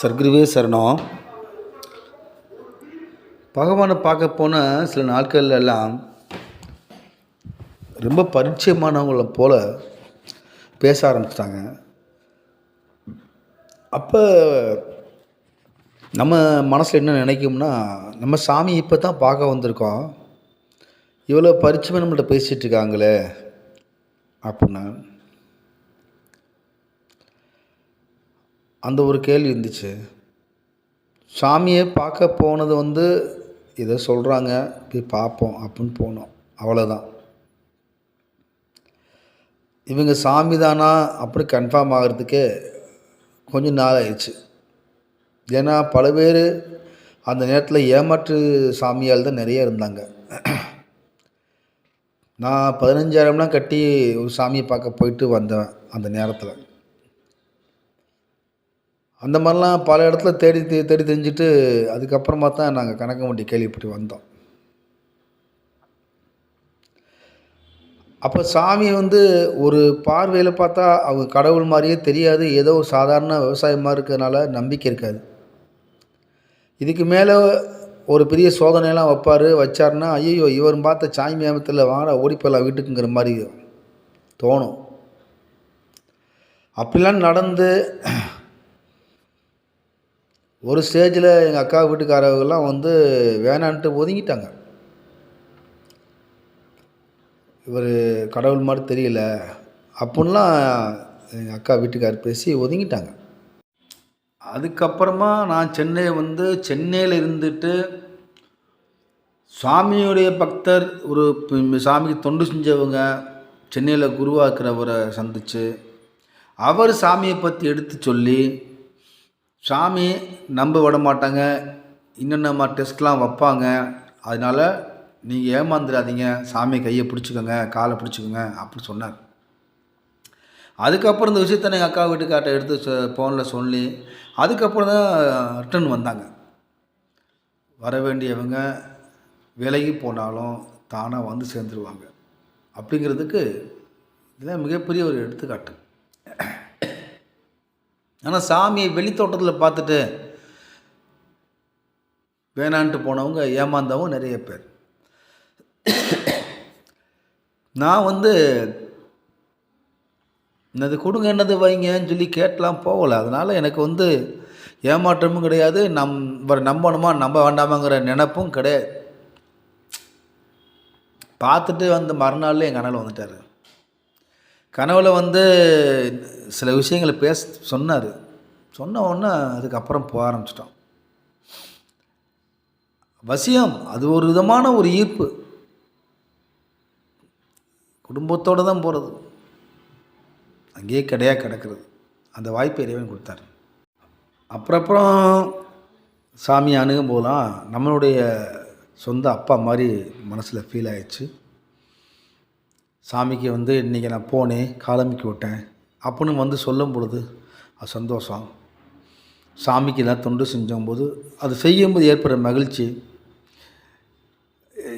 சர்க்குருவே சரணம். பகவானை பார்க்க போன சில நாட்கள்ல எல்லாம் ரொம்ப பரிச்சயமானவங்கள போல் பேச ஆரம்பிச்சிட்டாங்க. அப்போ நம்ம மனசில் என்ன நினைக்கும்னா நம்ம சாமி இப்போ தான் பார்க்க வந்திருக்கோம். இவ்வளோ பரிச்சயமாக நம்மள்ட்ட பேசிகிட்டு இருக்காங்களே அப்படின்னா அந்த ஒரு கேள்வி இருந்துச்சு. சாமியை பார்க்க போனது வந்து இதை சொல்கிறாங்க போய் பார்ப்போம் அப்படின்னு போனோம். அவ்வளோதான் இவங்க சாமி தானா அப்படி கன்ஃபார்ம் ஆகிறதுக்கே கொஞ்சம் நாள் ஆயிடுச்சு. ஏன்னா பல பேர் அந்த நேரத்தில் ஏமாற்று சாமியால் தான் நிறைய இருந்தாங்க. நான் பதினஞ்சாயிரம்லாம் கட்டி ஒரு சாமியை பார்க்க போயிட்டு வந்தேன் அந்த நேரத்தில். அந்த மாதிரிலாம் பல இடத்துல தேடி தேடி தெரிஞ்சுட்டு அதுக்கப்புறமா தான் நாங்கள் கணக்க வண்டி கேள்விப்பட்டு வந்தோம். அப்போ சாமி வந்து ஒரு பார்வையில் பார்த்தா அவங்க கடவுள் மாதிரியே தெரியாது. ஏதோ ஒரு சாதாரண விவசாயமாக இருக்கிறதுனால நம்பிக்கை இருக்காது. இதுக்கு மேலே ஒரு பெரிய சோதனையெல்லாம் வைப்பார் வச்சார்னா ஐயோ இவர் பார்த்த சாமி மேமத்தில் வாட ஓடி போயிடலாம் வீட்டுக்குங்கிற மாதிரி தோணும். அப்படிலாம் நடந்து ஒரு ஸ்டேஜில் எங்கள் அக்கா வீட்டுக்காரவங்கெல்லாம் வந்து வேணான்ட்டு ஒதுங்கிட்டாங்க. இவர் கடவுள் மாதிரி தெரியல அப்படின்லாம் எங்கள் அக்கா வீட்டுக்கார் பேசி ஒதுங்கிட்டாங்க. அதுக்கப்புறமா நான் சென்னை வந்து சென்னையில் இருந்துட்டு சாமியுடைய பக்தர் ஒரு சாமிக்கு தொண்டு செஞ்சவங்க சென்னையில் குருவாக்குறவரை சந்தித்து அவர் சாமியை பற்றி எடுத்து சொல்லி சாமி நம்ப விட மாட்டாங்க. இன்னென்ன டெஸ்ட்லாம் வைப்பாங்க. அதனால் நீங்கள் ஏமாந்துடாதீங்க சாமி கையை பிடிச்சிக்கோங்க காலை பிடிச்சிக்கோங்க அப்படி சொன்னார். அதுக்கப்புறம் இந்த விஷயத்தை எங்கள் அக்கா வீட்டுக்கார்ட்ட எடுத்து ஃபோனில் சொல்லி அதுக்கப்புறம் தான் ரிட்டர்ன் வந்தாங்க. வர வேண்டியவங்க விலகி போனாலும் தானாக வந்து சேர்ந்துருவாங்க. அப்படிங்கிறதுக்கு இதெல்லாம் மிகப்பெரிய ஒரு எடுத்துக்காட்டு. ஆனால் சாமியை வெளித்தோட்டத்தில் பார்த்துட்டு வேணான்ட்டு போனவங்க ஏமாந்தவங்க நிறைய பேர். நான் வந்து என்னது கொடுங்க என்னது வைங்கன்னு சொல்லி கேட்டலாம் போகலை. அதனால் எனக்கு வந்து ஏமாற்றமும் கிடையாது. நம் இவரை நம்பணுமா நம்ப வேண்டாமாங்கிற நினப்பும் கிடையாது. பார்த்துட்டு வந்து மறுநாள் எங்கள் அண்ணன் வந்துட்டார். கனவில் வந்து சில விஷயங்களை பேச சொன்னார். சொன்ன உடனே அதுக்கப்புறம் போக ஆரம்பிச்சிட்டோம். வசியம் அது ஒரு விதமான ஒரு ஈர்ப்பு. குடும்பத்தோடு தான் போகிறது அங்கேயே கிடையாக கிடக்கிறது. அந்த வாய்ப்பை இறைவன் கொடுத்தார். அப்புறப்புறம் சாமி சாமியை அணுகும் போதெல்லாம் நம்மளுடைய சொந்த அப்பா மாதிரி மனசில் ஃபீல் ஆயிடுச்சு. சாமிக்கு வந்து இன்றைக்கி நான் போனேன் காலமிக்கு விட்டேன். அப்படின்னு வந்து சொல்லும் பொழுது அது சந்தோஷம். சாமிக்கு எல்லாம் தொண்டு செஞ்சோம்போது அது செய்யும்போது ஏற்படுற மகிழ்ச்சி.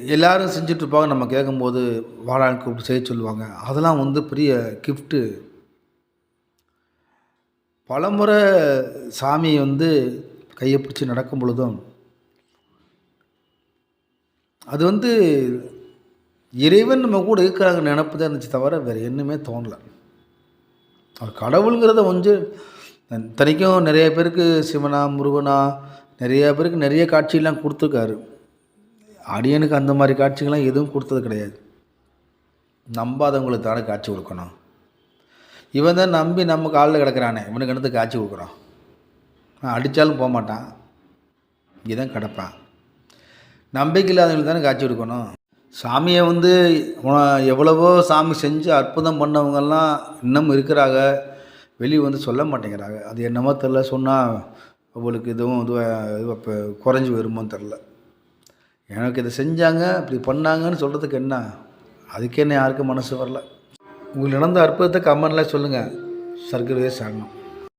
எல்லோரும் செஞ்சுட்டு இருப்பாங்க நம்ம கேட்கும்போது வாழான் கூப்பிட்டு செய்ய சொல்லுவாங்க. அதெல்லாம் வந்து பெரிய கிஃப்ட்டு பலமுறை சாமி வந்து கையை பிடிச்சி நடக்கும் பொழுதும் அது வந்து இறைவன் நம்ம கூட இருக்கிறாங்க நினப்பு தான் இருந்துச்சு தவிர வேறு என்னமே தோணலை. அவர் கடவுளுங்கிறத கொஞ்சம் தனிக்கும் நிறைய பேருக்கு சிவனா முருகனா நிறைய பேருக்கு நிறைய காட்சியெல்லாம் கொடுத்துருக்காரு. அடியனுக்கு அந்த மாதிரி காட்சிகள்லாம் எதுவும் கொடுத்தது கிடையாது. நம்பாதவங்களுக்கு தானே காட்சி கொடுக்கணும். இவன் தான் நம்பி நம்ம காலில் கிடக்கிறானே இவனுக்கு என்னது காட்சி கொடுக்குறான் நான் அடித்தாலும் போக மாட்டான். இதுதான் கிடப்பான். நம்பிக்கை இல்லாதவங்களுக்கு தானே காட்சி கொடுக்கணும். சாமியை வந்து எவ்வளவோ சாமி செஞ்சு அற்புதம் பண்ணவங்கெல்லாம் இன்னும் இருக்கிறாங்க. வெளியே வந்து சொல்ல மாட்டேங்கிறாங்க. அது என்னமோ தெரில சொன்னால் அவளுக்கு இதுவும் இது இதுவாக இப்போ குறைஞ்சி வருமோன்னு தெரில எனக்கு இதை செஞ்சாங்க இப்படி பண்ணாங்கன்னு சொல்கிறதுக்கு என்ன? அதுக்கே என்ன யாருக்கும் மனசு வரல. உங்களுக்கு நடந்த அற்புதத்தை கமெண்ட்ல சொல்லுங்கள் சர்க்கரையே சாகணும்